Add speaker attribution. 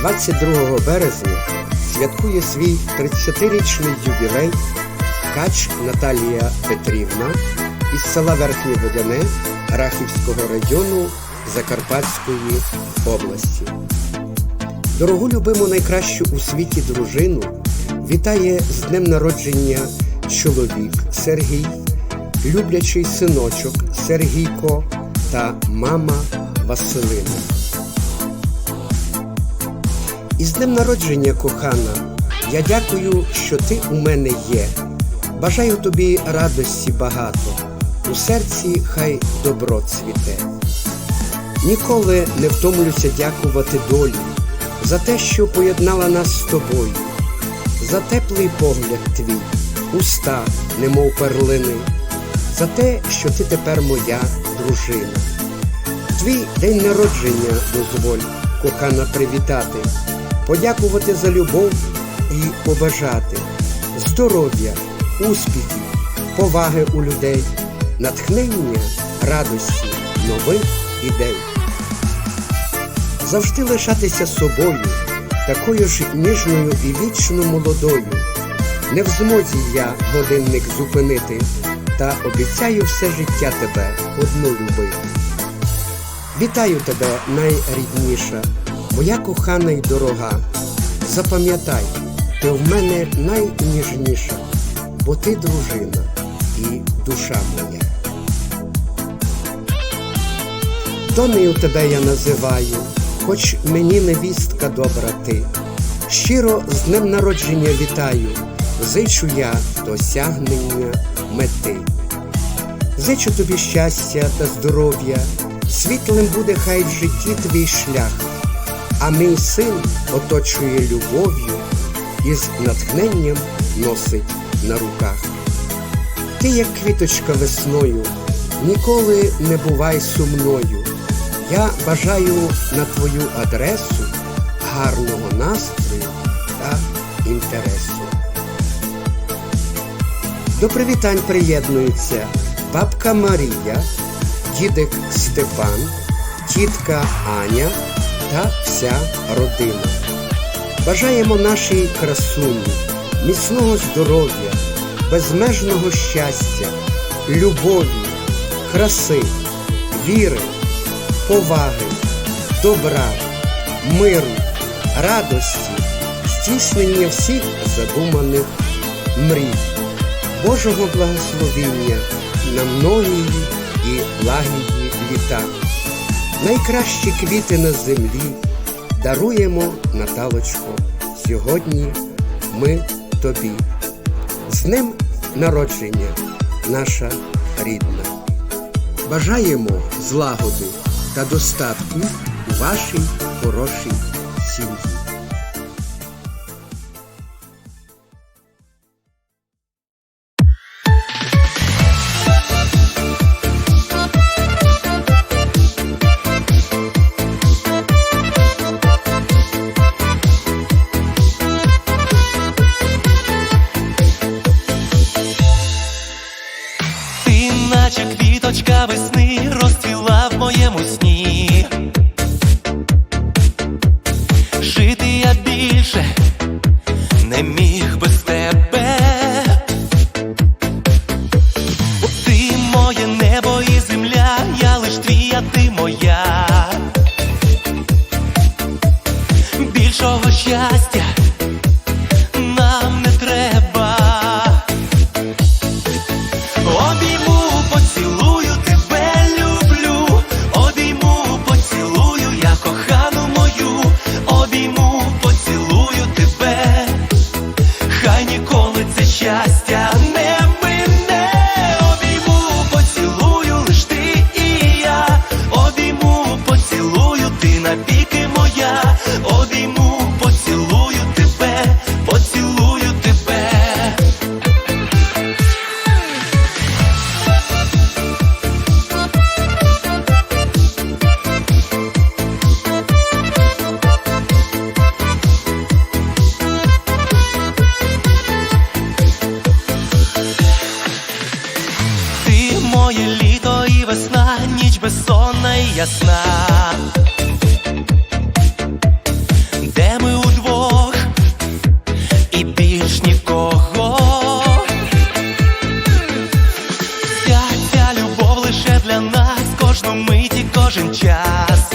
Speaker 1: 22 березня святкує свій 30-річний ювілей ткач Наталія Петрівна із села Верхнє Водяне Рахівського району Закарпатської області. Дорогу любиму найкращу у світі дружину вітає з днем народження чоловік Сергій, люблячий синочок Сергійко та мама Василина. Із днем народження, кохана, я дякую, що ти у мене є. Бажаю тобі радості багато, у серці хай добро цвіте. Ніколи не втомлюся дякувати долі за те, що поєднала нас з тобою, за теплий погляд твій, уста, немов перлини, за те, що ти тепер моя дружина. Твій день народження дозволь, кохана, привітати, подякувати за любов і побажати здоров'я, успіхів, поваги у людей, натхнення, радості, нових ідей. Завжди лишатися собою, такою ж ніжною і вічно молодою. Не в змозі я годинник зупинити, та обіцяю все життя тебе одну любити. Вітаю тебе, найрідніша, моя кохана й дорога. Запам'ятай, ти в мене найніжніша, бо ти дружина і душа моя. Донею тебе я називаю, хоч мені невістка добра ти. Щиро з днем народження вітаю, зичу я досягнення мети. Зичу тобі щастя та здоров'я, світлим буде хай в житті твій шлях, а мій син оточує любов'ю і з натхненням носить на руках. Ти, як квіточка весною, ніколи не бувай сумною. Я бажаю на твою адресу гарного настрою та інтересу. До привітань приєднуються бабка Марія, дідик Степан, тітка Аня та вся родина. Бажаємо нашій красуні міцного здоров'я, безмежного щастя, любові, краси, віри, поваги, добра, миру, радості, здійснення всіх задуманих мрій, Божого благословіння на многії і лагідні літа. Найкращі квіти на землі даруємо, Наталочко, сьогодні ми тобі. З днем народження, наша рідна. Бажаємо злагоди та достатку вашій хорошій сім'ї.
Speaker 2: Наче квіточка весни, розцвіла в моєму сні. Жити я більше не міг без тебе. Ти моє небо і земля, я лиш твій, а ти моя. Більшого щастя ясна, де ми удвох і більш нікого. Вся ця любов лише для нас, кожну миті, кожен час.